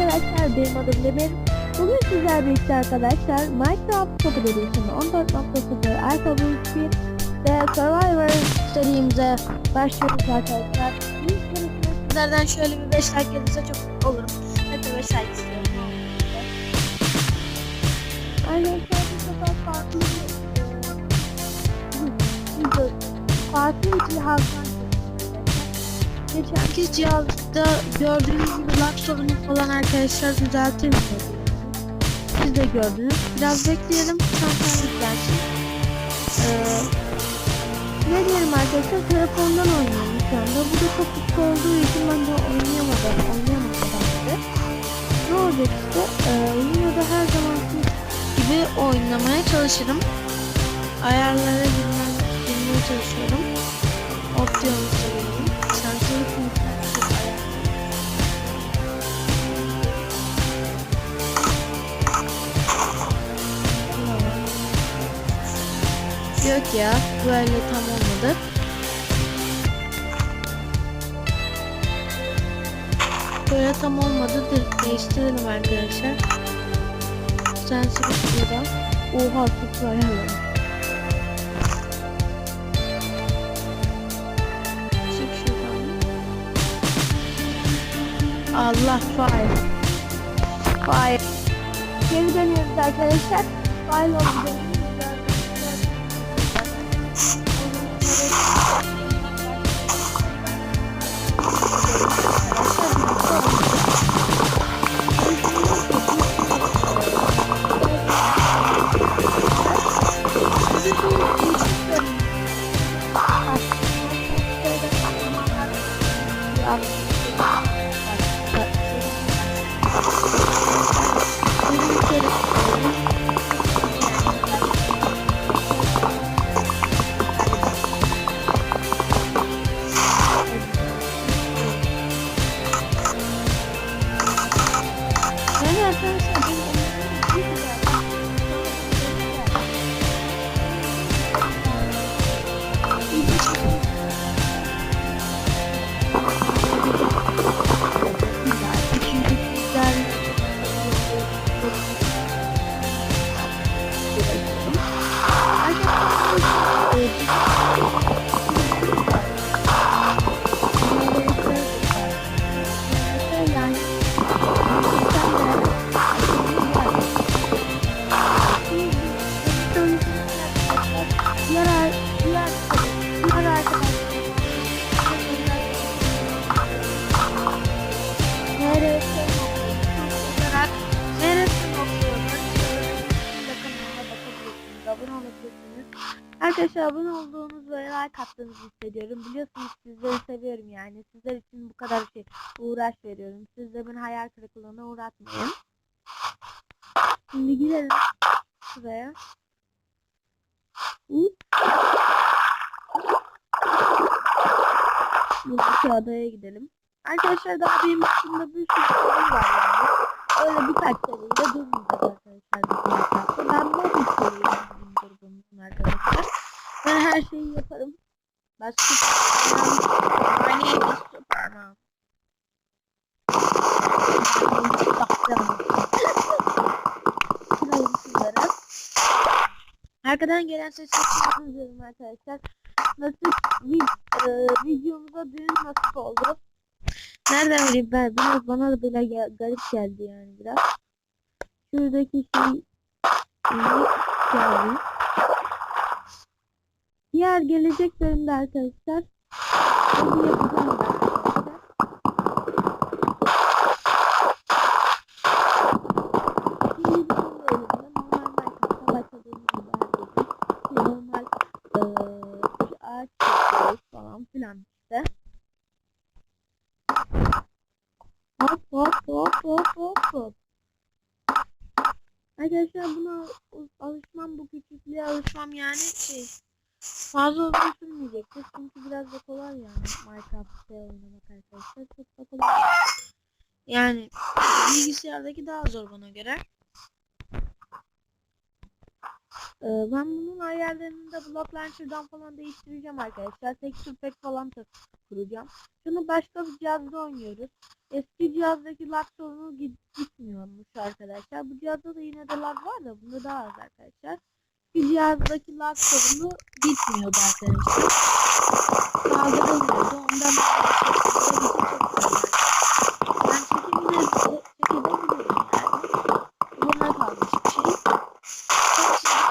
arkadaşlar benim adım Demir. Bugün sizlerle birlikte arkadaşlar Minecraft Pocket Edition 14.0 Alpha Boost 1 ve Survivor serimize başlıyoruz arkadaşlar. İlk konusunda sizlerden şöyle bir 5 like gelirse çok mutlu olurum. Hadi 5 like istiyorum. Arkadaşlar bu sefer farklı bir farklı bir cihazdan Geçenki cihazda gördüğünüz gibi lag sorunu falan arkadaşlar düzeltir mi? Siz de gördünüz. Biraz bekleyelim. Sonra yüklensin. Ee, ne diyelim arkadaşlar? Telefondan oynuyorum şu anda. Bu da çok küçük olduğu için ben de oynayamadım. Oynayamadım bence. Ne olacak işte? Ee, yine de her zamanki gibi oynamaya çalışırım. Ayarlara girmeye çalışıyorum. Opsiyonu seviyorum. Ya, böyle tam olmadı. Böyle tam olmadı. De değiştirelim arkadaşlar. Sensörü şurada. Oha. Çık şuradan. Allah fire. Fire. Geri dönüyoruz arkadaşlar. Fire oldu. Yani Arkadaşlar abone olduğunuz ve like attığınızı hissediyorum. Biliyorsunuz sizleri seviyorum yani. Sizler için bu kadar şey uğraş veriyorum. Siz de beni hayal kırıklığına uğratmayın. Şimdi gidelim şuraya. Hop. Buradaki gidelim. Arkadaşlar daha benim aklımda bir sürü sorun var yani. Öyle birkaç seriyle durmayacağız arkadaşlar. bu Minecraft'ta. Ben bu bir seriyle bizim grubumuzun arkadaşlar. Ben her şeyi yaparım. My name is Superman. Şurayı sizlere. Arkadan gelen sesleri duyuyorum arkadaşlar. Nasıl vid e, videomuza düğün nasip oldu. Nereden bileyim ben biraz bana da böyle garip geldi yani biraz. Şuradaki şey iyi geldi. Diğer gelecek bölümde arkadaşlar onu yapacağım arkadaşlar. Şimdi bu bölümde normal Minecraft'a başladığımız gibi herkesin normal eee bir ağaç yapıyoruz falan filan işte. Hop hop hop hop hop hop. Arkadaşlar buna al- alışmam bu küçüklüğe alışmam yani şey fazla uzun sürmeyecektir çünkü biraz da kolay yani Minecraft'ta oynamak arkadaşlar çok da kolay. Yani bilgisayardaki daha zor bana göre. Ee, ben bunun ayarlarını da Block Launcher'dan falan değiştireceğim arkadaşlar. Texture pack falan da kuracağım. Şunu başka bir cihazda oynuyoruz. Eski cihazdaki lag sorunu git gitmiyormuş arkadaşlar. Bu cihazda da yine de lag var da bunda daha az arkadaşlar. Bir cihazdaki lag sorunu gitmiyordu arkadaşlar. Kaldırılmıyordu. Ondan ben çekimde çekebiliyorum yani. Buna kalmış bir şey.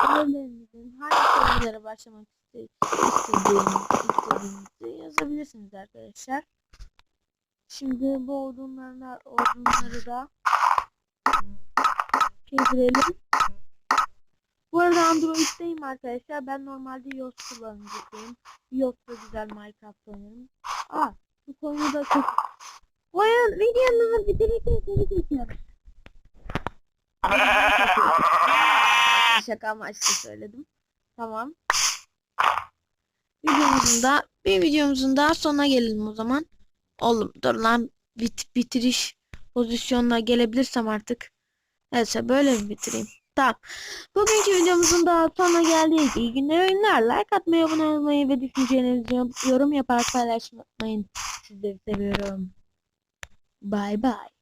Önerinizin hangi konulara başlamak iste- istediğiniz, istediğinizi yazabilirsiniz arkadaşlar. Şimdi bu odunlarına, odunları da çevirelim. Arada Android'deyim arkadaşlar. Ben normalde iOS kullanıcısıyım. iOS'ta güzel Minecraft oynarım. Aa, bu konuda da çok... Oyun videonun bitirirken seni çekiyorum. Şaka amaçlı söyledim. Tamam. Videomuzun da bir videomuzun daha sonuna gelelim o zaman. Oğlum dur lan bit bitiriş pozisyonuna gelebilirsem artık. Neyse böyle mi bitireyim? Tamam. Bugünkü videomuzun daha sonuna geldik. İyi günler oyunlar. Like atmayı, abone olmayı ve düşüncelerinizi yorum yaparak paylaşmayı unutmayın. Sizleri seviyorum. Bye bye.